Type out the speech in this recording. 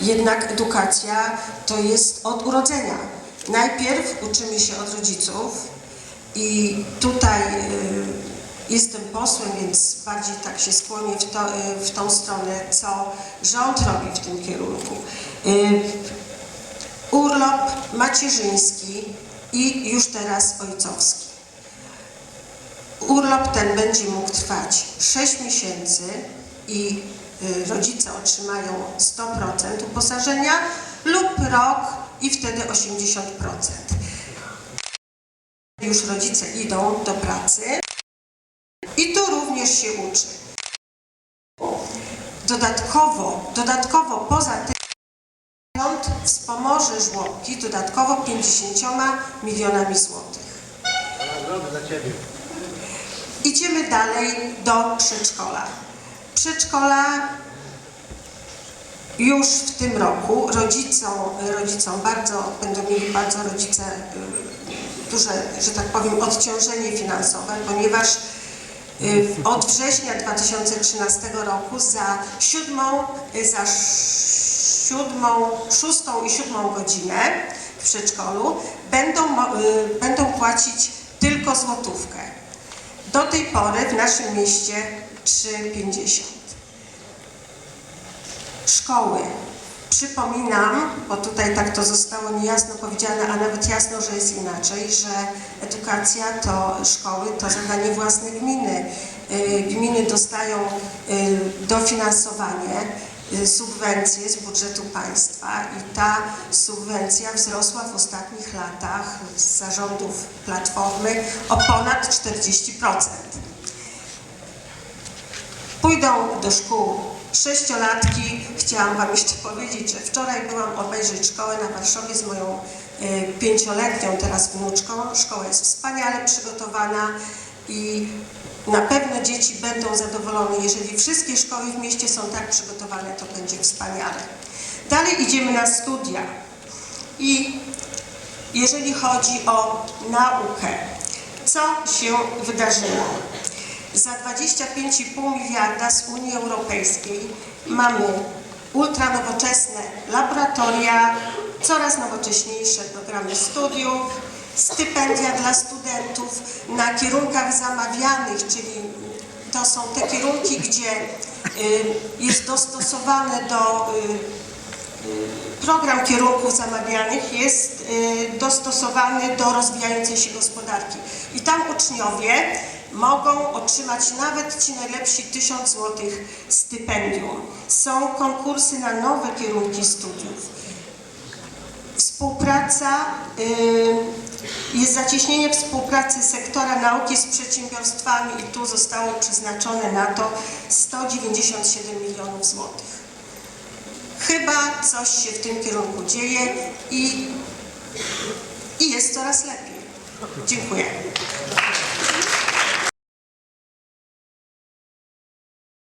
Jednak edukacja to jest od urodzenia. Najpierw uczymy się od rodziców i tutaj y, jestem posłem, więc bardziej tak się skłonię w, to, y, w tą stronę, co rząd robi w tym kierunku. Y, urlop macierzyński i już teraz ojcowski. Urlop ten będzie mógł trwać 6 miesięcy i rodzice otrzymają 100% uposażenia lub rok i wtedy 80%. Już rodzice idą do pracy i tu również się uczy. Dodatkowo, dodatkowo poza tym rząd wspomoże żłobki dodatkowo 50 milionami złotych. Idziemy dalej do przedszkola. Przedszkola już w tym roku rodzicom, rodzicom bardzo, będą mieli bardzo rodzice y, duże, że tak powiem, odciążenie finansowe, ponieważ y, od września 2013 roku za siódmą, y, za siódmą, szóstą i siódmą godzinę w przedszkolu będą, będą płacić tylko złotówkę. Do tej pory w naszym mieście 3,50. Szkoły. Przypominam, bo tutaj tak to zostało niejasno powiedziane, a nawet jasno, że jest inaczej, że edukacja to szkoły to zadanie własne gminy. Y, Gminy dostają y, dofinansowanie, y, subwencje z budżetu państwa i ta subwencja wzrosła w ostatnich latach z zarządów Platformy o ponad 40%. Pójdą do szkół sześciolatki. Chciałam Wam jeszcze powiedzieć, że wczoraj byłam obejrzeć szkołę na Warszawie z moją y, pięcioletnią teraz wnuczką. Szkoła jest wspaniale przygotowana i na pewno dzieci będą zadowolone. Jeżeli wszystkie szkoły w mieście są tak przygotowane, to będzie wspaniale. Dalej idziemy na studia. I jeżeli chodzi o naukę, co się wydarzyło? Za 25,5 miliarda z Unii Europejskiej mamy ultranowoczesne laboratoria, coraz nowocześniejsze programy studiów, stypendia dla studentów na kierunkach zamawianych, czyli to są te kierunki, gdzie y, jest dostosowane do y, program kierunków zamawianych jest y, dostosowany do rozwijającej się gospodarki. I tam uczniowie mogą otrzymać nawet ci najlepsi 1000 zł stypendium. Są konkursy na nowe kierunki studiów. Współpraca, y, jest zacieśnienie współpracy sektora nauki z przedsiębiorstwami i tu zostało przeznaczone na to 197 milionów złotych. Chyba coś się w tym kierunku dzieje i, i jest coraz lepiej. Dziękuję.